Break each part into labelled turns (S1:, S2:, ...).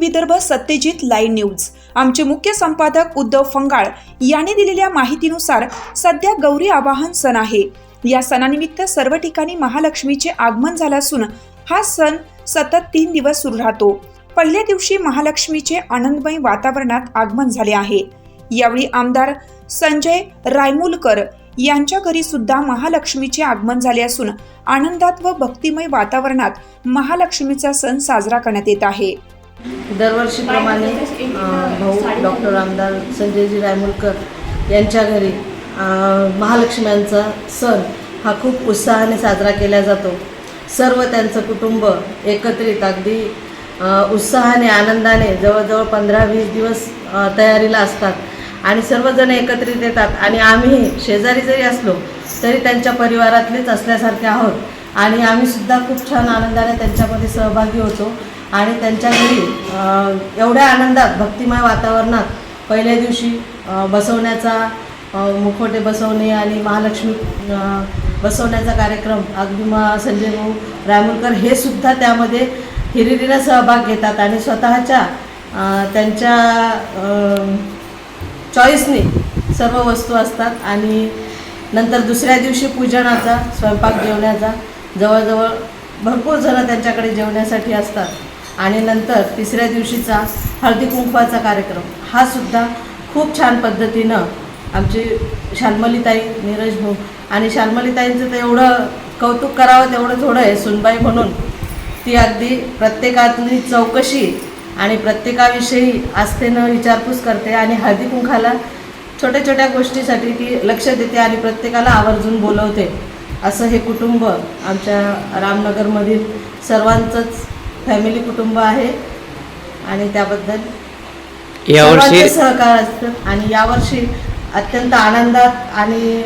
S1: Vidarbha Satyajit live news. आमचे मुख्य संपादक उद्धव फंगाळ यांनी दिलेल्या माहितीनुसार सध्या गौरी आवाहन सण आहे. या सणानिमित्त सर्व ठिकाणी महालक्ष्मीचे आगमन झालं असून हा सण सतत तीन दिवस सुरू राहतो. पहिल्या दिवशी महालक्ष्मीचे आनंदमय वातावरणात आगमन झाले आहे. यावेळी आमदार संजय रायमुलकर यांच्या घरी सुद्धा महालक्ष्मीचे आगमन झाले असून आनंदात व भक्तिमय वातावरणात महालक्ष्मीचा सण साजरा करण्यात येत आहे.
S2: दरवर्षीप्रमाणे भाऊ डॉक्टर आमदार संजयजी रायमुलकर यांच्या घरी महालक्ष्म्यांचा सण हा खूप उत्साहाने साजरा केला जातो. सर्व त्यांचं कुटुंब एकत्रित अगदी उत्साहाने आनंदाने जवळजवळ पंधरा वीस दिवस तयारीला असतात. आणि सर्वजण एकत्रित येतात. आणि आम्ही शेजारी जरी असलो तरी त्यांच्या परिवारातलेच असल्यासारखे आहोत. आणि आम्हीसुद्धा खूप छान आनंदाने त्यांच्यामध्ये सहभागी होतो. आणि त्यांच्या घरी एवढ्या आनंदात भक्तिमय वातावरणात पहिल्या दिवशी बसवण्याचा मुखवटे बसवणे आणि महालक्ष्मी बसवण्याचा कार्यक्रम अगदी मग संजय भाऊ रायमुलकर हे सुद्धा त्यामध्ये हिरिरीनं सहभाग घेतात आणि स्वतःच्या त्यांच्या चॉईसने सर्व वस्तू असतात आणि नंतर दुसऱ्या दिवशी पूजनाचा स्वयंपाक जेवण्याचा जवळजवळ भरपूर जणं त्यांच्याकडे जेवण्यासाठी असतात. आणि नंतर तिसऱ्या दिवशीचा हळदी कुंकवाचा कार्यक्रम. हा सुद्धा खूप छान पद्धतीनं आमची शाल्मलीताई नीरज भाऊ आणि शाल्मलीताईंचं तर एवढं कौतुक करावं तेवढं थोडं आहे. सुनबाई म्हणून ती अगदी प्रत्येकातली चौकशी आणि प्रत्येकाविषयी आस्थेनं विचारपूस करते आणि हळदी कुंखाला छोट्या छोट्या गोष्टीसाठी ती लक्ष देते आणि प्रत्येकाला आवर्जून बोलवते. असं हे कुटुंब आमच्या रामनगरमधील सर्वांचंच फॅमिली कुटुंब आहे. आणि त्याबद्दल
S3: यावर्षी
S2: सहकार असतं. आणि यावर्षी अत्यंत आनंदात आणि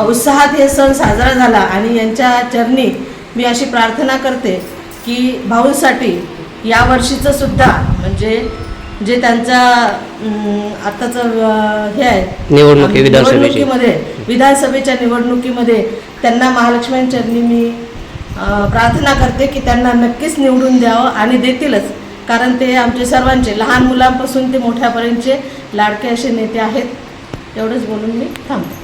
S2: उत्साहात हे सण साजरा झाला. आणि यांच्या चरणी मी अशी प्रार्थना करते की भाऊंसाठी यावर्षीचं सुद्धा म्हणजे जे त्यांचा आताचं हे आहे.
S3: निवडणुकी.
S2: निवडणुकीमध्ये विधानसभेच्या निवडणुकीमध्ये त्यांना महालक्ष्मी चरणी मी प्रार्थना करते की त्यांना नक्कीच निवडून द्यावं आणि देतीलच. कारण ते आमचे सर्वांचे लहान मुलांपासून ते मोठ्यापर्यंतचे लाडके असे नेते आहेत. एवढंच बोलून मी थांबते.